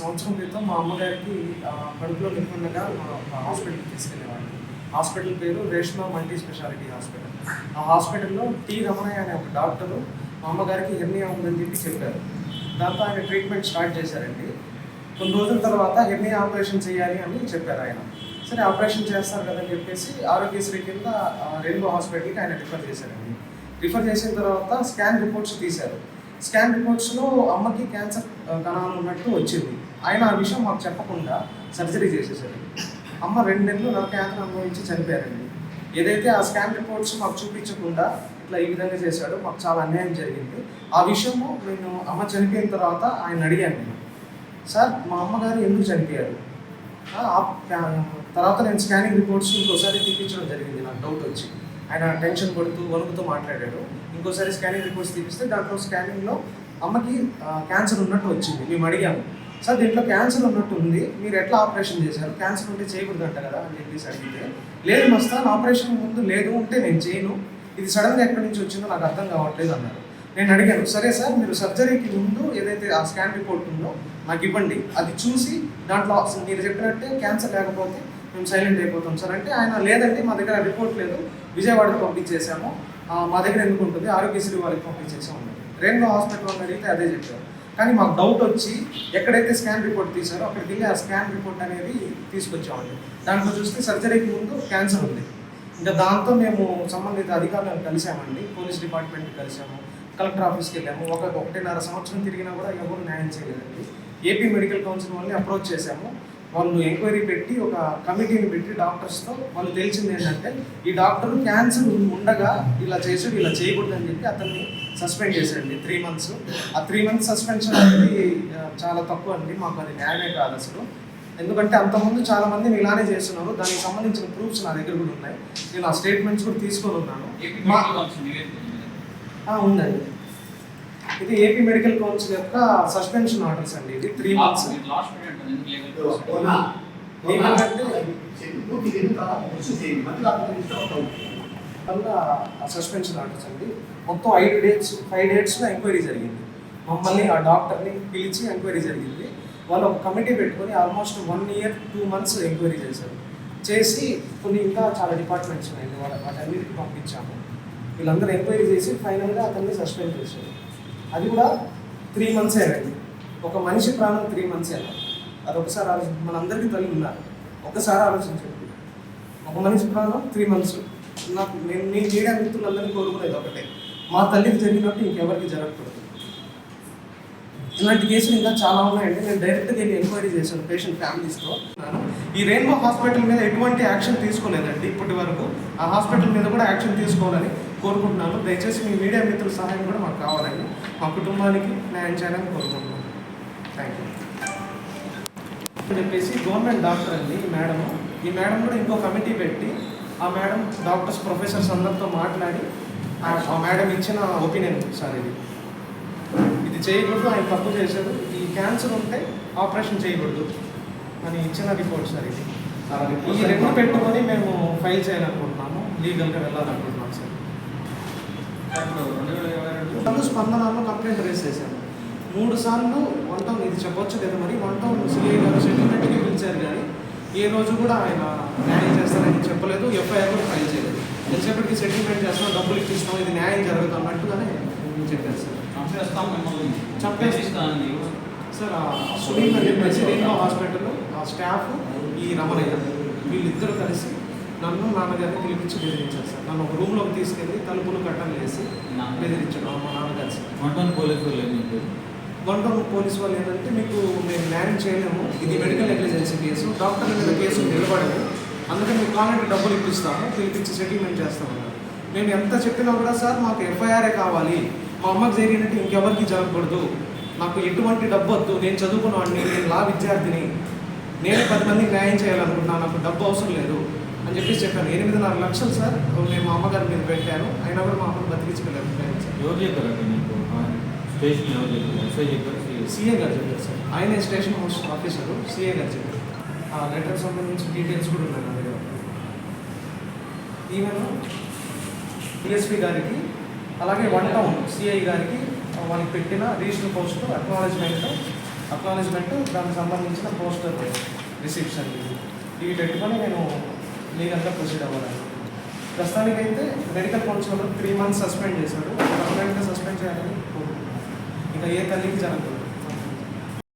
సంవత్సరం క్రితం మా అమ్మగారికి కడుపులో నింపుండగా మా హాస్పిటల్కి తీసుకెళ్ళేవాడిని హాస్పిటల్ పేరు రేష్మా మల్టీ స్పెషాలిటీ హాస్పిటల్. ఆ హాస్పిటల్లో టి రమణయ్య అనే ఒక డాక్టరు మా అమ్మగారికి హెర్నియా ఉందని చెప్పి చెప్పారు. దాంతో ఆయన ట్రీట్మెంట్ స్టార్ట్ చేశారండి. కొన్ని రోజుల తర్వాత హెర్నియా ఆపరేషన్ చేయాలి అని చెప్పారు ఆయన. సరే ఆపరేషన్ చేస్తారు కదని చెప్పేసి ఆరోగ్యశ్రీ కింద రెయిన్బో హాస్పిటల్కి ఆయన రిఫర్ చేశారండి. రిఫర్ చేసిన తర్వాత స్కాన్ రిపోర్ట్స్ తీశారు. స్కాన్ రిపోర్ట్స్లో అమ్మకి క్యాన్సర్ కణాలు ఉన్నట్టు వచ్చింది. ఆయన ఆ విషయం మాకు చెప్పకుండా సర్జరీ చేసేసారు. అమ్మ రెండు నెలలు నరకయాత్ర అనుభవించి చనిపోయారండి. ఏదైతే ఆ స్కాన్ రిపోర్ట్స్ మాకు చూపించకుండా ఇట్లా ఈ విధంగా చేశాడో మాకు చాలా అన్యాయం జరిగింది. ఆ విషయము నేను అమ్మ చనిపోయిన తర్వాత ఆయన అడిగాను. నేను సార్ మా అమ్మగారు ఎందుకు చనిపోయారు? తర్వాత నేను స్కానింగ్ రిపోర్ట్స్ ఇంకోసారి తీపించడం జరిగింది. నాకు డౌట్ వచ్చి. ఆయన టెన్షన్ పడుతూ వణుకుతూ మాట్లాడాడు. ఇంకోసారి స్కానింగ్ రిపోర్ట్స్ తీపిస్తే దాంట్లో స్కానింగ్లో అమ్మకి క్యాన్సర్ ఉన్నట్టు వచ్చింది. మేము అడిగాము. సార్ దీంట్లో క్యాన్సర్ ఉన్నట్టు ఉంది మీరు ఎట్లా ఆపరేషన్ చేశారు? క్యాన్సర్ ఉంటే చేయకూడదు అంట కదా అని చెప్పేసి అడిగితే లేదు మస్తాన్ ఆపరేషన్ ముందు లేదు ఉంటే నేను చేయను. ఇది సడన్గా ఎక్కడి నుంచి వచ్చిందో నాకు అర్థం కావట్లేదు అన్నారు. నేను అడిగాను సరే సార్ మీరు సర్జరీకి ముందు ఏదైతే ఆ స్కాన్ రిపోర్ట్ ఉందో నాకు ఇవ్వండి. అది చూసి దాంట్లో మీరు చెప్పినట్టే క్యాన్సర్ లేకపోతే మేము సైలెంట్ అయిపోతాం సార్. అంటే ఆయన లేదంటే మా దగ్గర రిపోర్ట్ లేదు. విజయవాడకి పంపించేసాము మా దగ్గర ఎందుకు ఉంటుంది? ఆరోగ్యశ్రీ వాళ్ళకి పంపించేసాము రెండు హాస్పిటల్ వాళ్ళని అడిగితే అదే చెప్పారు. కానీ మాకు డౌట్ వచ్చి ఎక్కడైతే స్కాన్ రిపోర్ట్ తీసారో అక్కడికి వెళ్ళి ఆ స్కాన్ రిపోర్ట్ అనేది తీసుకొచ్చామండి దాంట్లో చూస్తే సర్జరీకి ముందు క్యాన్సర్ ఉంది. ఇంకా దాంతో మేము సంబంధిత అధికారులను కలిసామండి. పోలీస్ డిపార్ట్మెంట్ కలిసాము. కలెక్టర్ ఆఫీస్కి వెళ్ళాము. ఒక ఒకటిన్నర సంవత్సరం తిరిగినా కూడా ఎవరు న్యాయం చేయలేదండి. ఏపీ మెడికల్ కౌన్సిల్ వాళ్ళని అప్రోచ్ చేశాము. వాళ్ళు ఎంక్వైరీ పెట్టి ఒక కమిటీని పెట్టి డాక్టర్స్తో వాళ్ళు తెలిసింది ఏంటంటే ఈ డాక్టర్ క్యాన్సర్ ఉండగా ఇలా చేసాడు ఇలా చేయకూడదు అని చెప్పి అతన్ని సస్పెండ్ చేశాడండి. Three months. ఆ త్రీ మంత్స్ సస్పెన్షన్ అనేది చాలా తక్కువ అండి. మాకు అది న్యాయమే కాదు అసలు. ఎందుకంటే అంతకుముందు చాలా మంది ఇలానే చేస్తున్నారు. దానికి సంబంధించిన ప్రూఫ్స్ నా దగ్గర కూడా ఉన్నాయి. నేను ఆ స్టేట్మెంట్స్ కూడా తీసుకొని ఉన్నాను. ఉందండి. ఇది ఏపీ మెడికల్ కౌన్సిల్ యొక్క సస్పెన్షన్ ఆర్డర్స్ అండి. ఇది త్రీ మంత్స్ సస్పెన్షన్ ఆర్డర్స్ అండి. మొత్తం ఐదు డేట్స్ ఫైవ్ డేట్స్లో ఎంక్వైరీ జరిగింది. మమ్మల్ని ఆ డాక్టర్ని పిలిచి ఎంక్వైరీ జరిగింది. వాళ్ళు ఒక కమిటీ పెట్టుకొని almost one year two months enquiry చేశారు. చేసి కొన్ని ఇంకా చాలా డిపార్ట్మెంట్స్ ఉన్నాయండి వాళ్ళ వాటన్నిటికి పంపించాము. వీళ్ళందరూ ఎంక్వైరీ చేసి ఫైనల్గా అతన్ని సస్పెండ్ చేశారు. అది కూడా త్రీ మంత్స్ అండి. ఒక మనిషి ప్రాణం త్రీ మంత్స్ అది ఒకసారి ఆలోచించి మనందరికీ తల్లి ఉన్నారు ఒకసారి ఆలోచించండి. ఒక మనిషి ప్రాణం త్రీ మంత్స్ నాకు నేను మీ మీడియా మిత్రులందరినీ కోరుకునేది ఒకటే. మా తల్లికి జరిగినట్టు ఇంకెవరికి జరగకూడదు. ఇలాంటి కేసులు ఇంకా చాలా ఉన్నాయండి. నేను డైరెక్ట్గా నేను ఎంక్వైరీ చేశాను పేషెంట్ ఫ్యామిలీస్తో ఈ రెయిన్బో హాస్పిటల్ మీద ఎటువంటి యాక్షన్ తీసుకోలేదండి ఇప్పటి వరకు. ఆ హాస్పిటల్ మీద కూడా యాక్షన్ తీసుకోవాలని కోరుకుంటున్నాను. దయచేసి మీ మీడియా మిత్రుల సహాయం కూడా మాకు కావాలండి. మా కుటుంబానికి న్యాయం చేయాలని కోరుకుంటున్నాను. థ్యాంక్ యూ చెప్పేసి గవర్నమెంట్ డాక్టర్ అండి ఈ మేడం. ఈ మేడం కూడా ఇంకో కమిటీ పెట్టి ఆ మేడం డాక్టర్స్ ప్రొఫెసర్స్ అందరితో మాట్లాడి ఆ- ఆ మేడం ఇచ్చిన ఒపీనియన్ సార్ ఇది. ఇది చేయకూడదు ఆయన తప్పు చేశారు ఈ క్యాన్సర్ ఉంటే ఆపరేషన్ చేయకూడదు అని ఇచ్చిన రిపోర్ట్ సార్ ఇది. ఈ రెండు పెట్టుకొని మేము ఫైల్ చేయాలనుకుంటున్నాము. లీగల్గా వెళ్ళాలనుకుంటున్నాం సార్. ముందు స్పందనలో కంప్లైంట్ రేస్ చేశాను మూడు సార్లు వన్ టౌన్ ఇది చెప్పొచ్చు లేదా మరి. వన్ టౌన్ సిఐ గారు సెటిల్మెంట్కి పిలిచారు కానీ ఏ రోజు కూడా ఆయన న్యాయం చేస్తారని చెప్పలేదు. ఎఫ్ఐఆర్ కూడా ఫైల్ చేయలేదు. ఎంతసేపటికి సెటిల్మెంట్ చేస్తాం డబ్బులు ఇప్పిస్తాం ఇది న్యాయం జరగదు అన్నట్టుగానే చెప్పారు సార్. సార్ ఆ సునీల్ అని చెప్పేసి రేణుకా హాస్పిటల్ ఆ స్టాఫ్ ఈ రమణయ్య వీళ్ళిద్దరూ కలిసి నన్ను నాన్నగారిని పిలిపించి బెదిరించారు సార్. నన్ను ఒక రూమ్లోకి తీసుకెళ్ళి తలుపులు కట్టలు వేసి బెదిరించడం మా నాన్నగారు సార్. పోలీసు వాళ్ళు గొంటూరు పోలీస్ వాళ్ళు ఏంటంటే మీకు మేము న్యాయం చేయలేము. ఇది మెడికల్ నెగ్లిజెన్సీ కేసు డాక్టర్ల మీద కేసు నిలబడదు. అందుకని మీకు కావాలంటే డబ్బులు ఇప్పిస్తాము. పిలిపించి సెటిల్మెంట్ చేస్తామన్నారు. మేము ఎంత చెప్పినా కూడా సార్ మాకు ఎఫ్ఐఆర్ఏ కావాలి. మా అమ్మకి జరిగినట్టు ఇంకెవరికి జరగకూడదు. నాకు ఎటువంటి డబ్బు వద్దు. నేను చదువుకున్నవాడిని నేను లా విద్యార్థిని. నేను పది మందికి న్యాయం చేయాలనుకుంటున్నాను నాకు డబ్బు అవసరం లేదు అని చెప్పేసి చెప్పాను. ఎనిమిదిన్నర లక్షలు సార్ నేను మా అమ్మగారి మీద పెట్టాను. అయినా కూడా మా అమ్మని సార్. ఎవరు చెప్పారు స్టేషన్ ఎవరు సీఏ గారు చెప్పారు సార్. ఆయన స్టేషన్ హౌస్ ఆఫీసర్. సీఏ గారు చెప్పారు. ఆ లెటర్ సంబంధించిన డీటెయిల్స్ కూడా ఉన్నాయి నా దగ్గర. ఈవెన్ డిఎస్పీ గారికి అలాగే వన్ టౌన్ సిఐ గారికి వాళ్ళకి పెట్టిన రీజనల్ పోస్ట్ అక్నాలజ్మెంట్ అక్నాలజ్మెంట్ దానికి సంబంధించిన పోస్టర్ రిసెప్షన్ ఇవి పెట్టుకొని నేను లీగల్గా ప్రొసీడ్ అవ్వాలి ప్రస్తుతానికైతే medical council three months suspend చేశాడు. పర్మనెంట్గా సస్పెండ్ చేయాలని కోరుకుంటున్నాను. ఇంకా ఏ తల్లికి జరగదు.